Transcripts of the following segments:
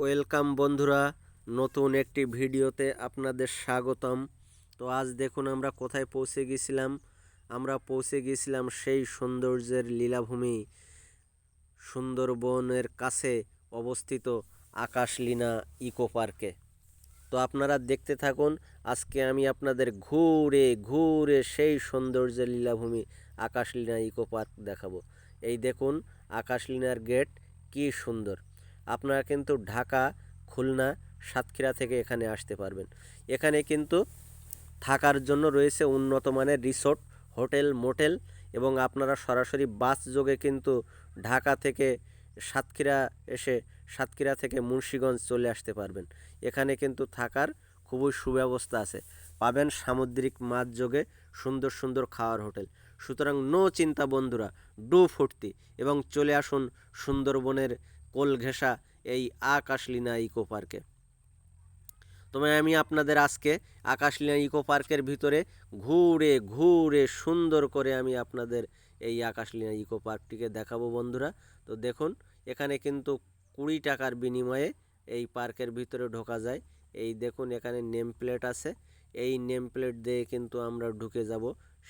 Welcome বন্ধুরা, নতুন একটি ভিডিওতে আপনাদের স্বাগতম। তো আজ দেখুন আমরা কোথায় পৌঁছে গেছিলাম। আমরা পৌঁছে গিয়েছিলাম সেই সৌন্দর্যের লীলাভূমি সুন্দরবনের কাছে অবস্থিত আকাশলীনা ইকো পার্কে। তো আপনারা দেখতে থাকুন, আজকে আমি আপনাদের ঘুরে ঘুরে সেই সৌন্দর্যের লীলাভূমি আকাশলীনা ইকো পার্ক দেখাবো। এই দেখুন, আকাশলীনার গেট কি সুন্দর। আপনারা কিন্তু ঢাকা, খুলনা, সাতক্ষীরা থেকে এখানে আসতে পারবেন। এখানে কিন্তু থাকার জন্য রয়েছে উন্নত মানের রিসোর্ট, হোটেল, মোটেল এবং আপনারা সরাসরি বাস যোগে কিন্তু ঢাকা থেকে সাতক্ষীরা এসে সাতক্ষীরা থেকে মুন্সীগঞ্জ চলে আসতে পারবেন। এখানে কিন্তু থাকার খুবই সুব্যবস্থা আছে। পাবেন সামুদ্রিক মাছ যোগে সুন্দর সুন্দর খাওয়ার হোটেল। সুতরাং নো চিন্তা বন্ধুরা, ডু ফুর্তি এবং চলে আসুন সুন্দরবনের কোল ঘেঁষা এই আকাশলীনা ইকো পার্কে। তবে আমি আপনাদের আজকে আকাশলীনা ইকো পার্কের ভিতরে ঘুরে ঘুরে সুন্দর করে আমি আপনাদের এই আকাশলীনা ইকো পার্কটিকে দেখাবো বন্ধুরা। তো দেখুন, এখানে কিন্তু কুড়ি টাকার বিনিময়ে এই পার্কের ভিতরে ঢোকা যায়। এই দেখুন, এখানে নেম প্লেট আছে। এই নেম প্লেট দিয়ে কিন্তু আমরা ঢুকে যাব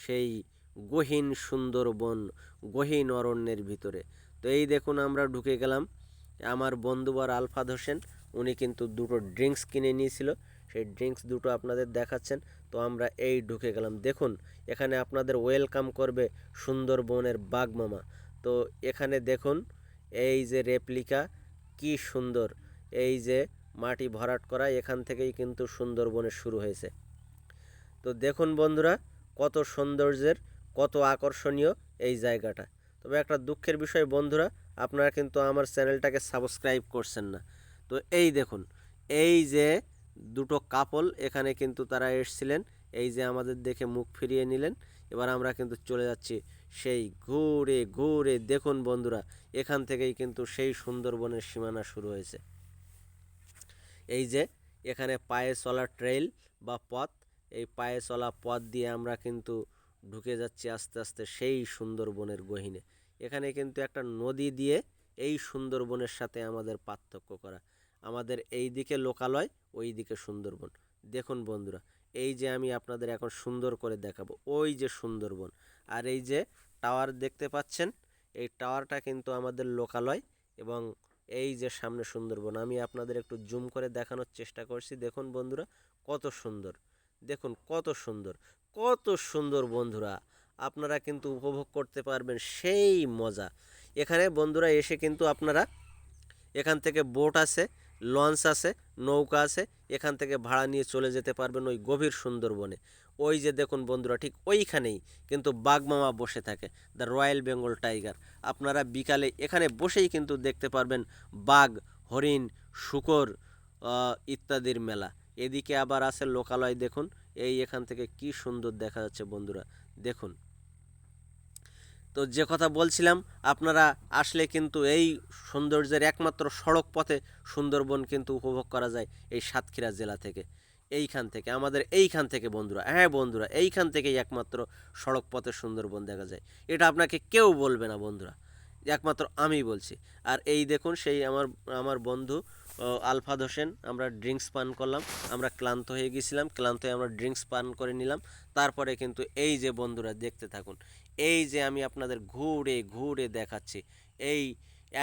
সেই গহীন সুন্দরবন, গহীন অরণ্যের ভিতরে। তো এই দেখুন, আমরা ঢুকে গেলাম। আমার বন্ধুবার আলফাদ হোসেন, উনি কিন্তু দুটো ড্রিঙ্কস কিনে নিয়েছিল। সেই ড্রিঙ্কস দুটো আপনাদের দেখাচ্ছেন, তো আমরা এই ঢুকে গেলাম। দেখুন, এখানে আপনাদের ওয়েলকাম করবে সুন্দরবনের বাগমামা তো এখানে দেখুন, এই যে রেপ্লিকা, কি সুন্দর। এই যে মাটি ভরাট করা, এখান থেকেই কিন্তু সুন্দরবনের শুরু হয়েছে। তো দেখুন বন্ধুরা, কত সৌন্দর্যের, কত আকর্ষণীয় এই জায়গাটা। তবে একটা দুঃখের বিষয়, বন্ধুরা, আপনারা কিন্তু আমার চ্যানেলটাকে সাবস্ক্রাইব করছেন না। তো এই দেখুন, এই যে দুটো কাপল এখানে কিন্তু তারা এসছিলেন, এই যে আমাদের দেখে মুখ ফিরিয়ে নিলেন, এবার আমরা কিন্তু চলে যাচ্ছি সেই ঘুরে ঘুরে। দেখুন বন্ধুরা, এখান থেকেই কিন্তু সেই সুন্দরবনের সীমানা শুরু হয়েছে। এই যে এখানে পায়ে চলা ট্রেইল বা পথ, এই পায়ে চলা পথ দিয়ে আমরা কিন্তু ঢুকে যাচ্ছি আস্তে আস্তে সেই সুন্দরবনের গহীনে। এখানে কিন্তু একটা নদী দিয়ে এই সুন্দরবনের সাথে আমাদের পার্থক্য করা। আমাদের এই দিকে লোকালয়, ওই দিকে সুন্দরবন। দেখুন বন্ধুরা, এই যে আমি আপনাদের এখন সুন্দর করে দেখাবো, ওই যে সুন্দরবন। আর এই যে টাওয়ার দেখতে পাচ্ছেন, এই টাওয়ারটা কিন্তু আমাদের লোকালয় এবং এই যে সামনে সুন্দরবন। আমি আপনাদের একটু জুম করে দেখানোর চেষ্টা করছি। দেখুন বন্ধুরা, কত সুন্দর। দেখুন কত সুন্দর কত সুন্দর বন্ধুরা। আপনারা কিন্তু উপভোগ করতে পারবেন সেই মজা। এখানে বন্ধুরা এসে কিন্তু আপনারা এখান থেকে বোট আছে, লঞ্চ আছে, নৌকা আছে, এখান থেকে ভাড়া নিয়ে চলে যেতে পারবেন ওই গভীর সুন্দরবনে। ওই যে দেখুন বন্ধুরা ঠিক ওইখানেই কিন্তু বাঘমামা বসে থাকে, দ্য রয়্যাল বেঙ্গল টাইগার। আপনারা বিকালে এখানে বসেই কিন্তু দেখতে পারবেন বাঘ, হরিণ, শুকর ইত্যাদির মেলা। এদিকে আবার আছে লোকালয় দেখুন, এই এখান থেকে কি সুন্দর দেখা যাচ্ছে বন্ধুরা, দেখুন। তো যে কথা বলছিলাম, আপনারা আসলে কিন্তু এই সৌন্দর্যের একমাত্র সড়ক পথে সুন্দরবন কিন্তু উপভোগ করা যায় এই সাতক্ষীরা জেলা থেকে। এইখান থেকে, আমাদের এইখান থেকে বন্ধুরা হ্যাঁ বন্ধুরা, এইখান থেকেই একমাত্র সড়ক পথে সুন্দরবন দেখা যায়। এটা আপনাকে কেউ বলবে না বন্ধুরা, একমাত্র আমি বলছি। আর এই দেখুন, সেই আমার আমার বন্ধু আলফাদ হোসেন, আমরা ড্রিঙ্কস পান করলাম। আমরা ক্লান্ত হয়ে গেছিলাম, ক্লান্ত হয়ে আমরা ড্রিঙ্কস পান করে নিলাম। তারপরে কিন্তু এই যে বন্ধুরা, দেখতে থাকুন, এই যে আমি আপনাদের ঘুরে ঘুরে দেখাচ্ছি। এই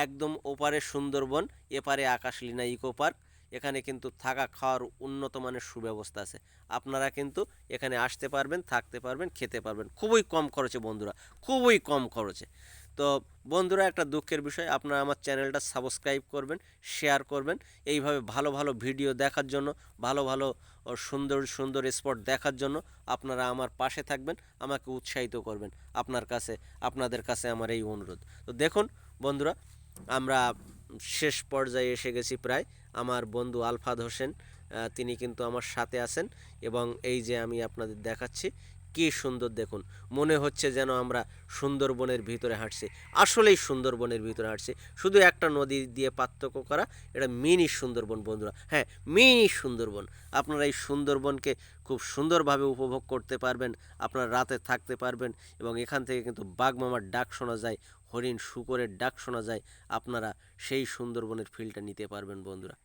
একদম ওপারে সুন্দরবন, এপারে আকাশলীনা ইকো পার্ক, এখানে কিন্তু থাকা খাওয়ার উন্নত মানের সুব্যবস্থা আছে। আপনারা কিন্তু এখানে আসতে পারবেন, থাকতে পারবেন, খেতে পারবেন। খুবই কম খরচে বন্ধুরা, খুবই কম খরচে। তো বন্ধুরা, একটা দুঃখের বিষয়, আপনারা আমার চ্যানেলটা সাবস্ক্রাইব করবেন, শেয়ার করবেন, এইভাবে ভালো ভালো ভিডিও দেখার জন্য, ভালো ভালো সুন্দর সুন্দর স্পট দেখার জন্য আপনারা আমার পাশে থাকবেন, আমাকে উৎসাহিত করবেন। আপনার কাছে, আপনাদের কাছে আমার এই অনুরোধ। তো দেখুন বন্ধুরা, আমরা শেষ পর্যায়ে এসে গেছি প্রায়। আমার বন্ধু আলফাদ হোসেন তিনি কিন্তু আমার সাথে আছেন এবং এই যে আমি আপনাদের দেখাচ্ছি কি সুন্দর দেখুন। মনে হচ্ছে যেন আমরা সুন্দরবনের ভিতরে হাঁটছি। আসলেই সুন্দরবনের ভিতরে হাঁটছি। শুধু একটা নদী দিয়ে পার্থক্য করা, এটা মিনি সুন্দরবন বন্ধুরা। হ্যাঁ মিনি সুন্দরবন। আপনারা এই সুন্দরবনকে খুব সুন্দরভাবে উপভোগ করতে পারবেন, আপনারা রাতে থাকতে পারবেন এবং এখান থেকে কিন্তু বাঘমামার ডাক শোনা যায়, হরিণ শুকরের ডাক শোনা যায়, আপনারা সেই সুন্দরবনের ফিলটা নিতে পারবেন বন্ধুরা।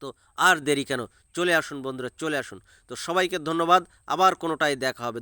তো আর দেরি কেন? চলে আসুন বন্ধুরা, চলে আসুন। তো সবাইকে ধন্যবাদ, আবার কোনোটাই দেখা হবে।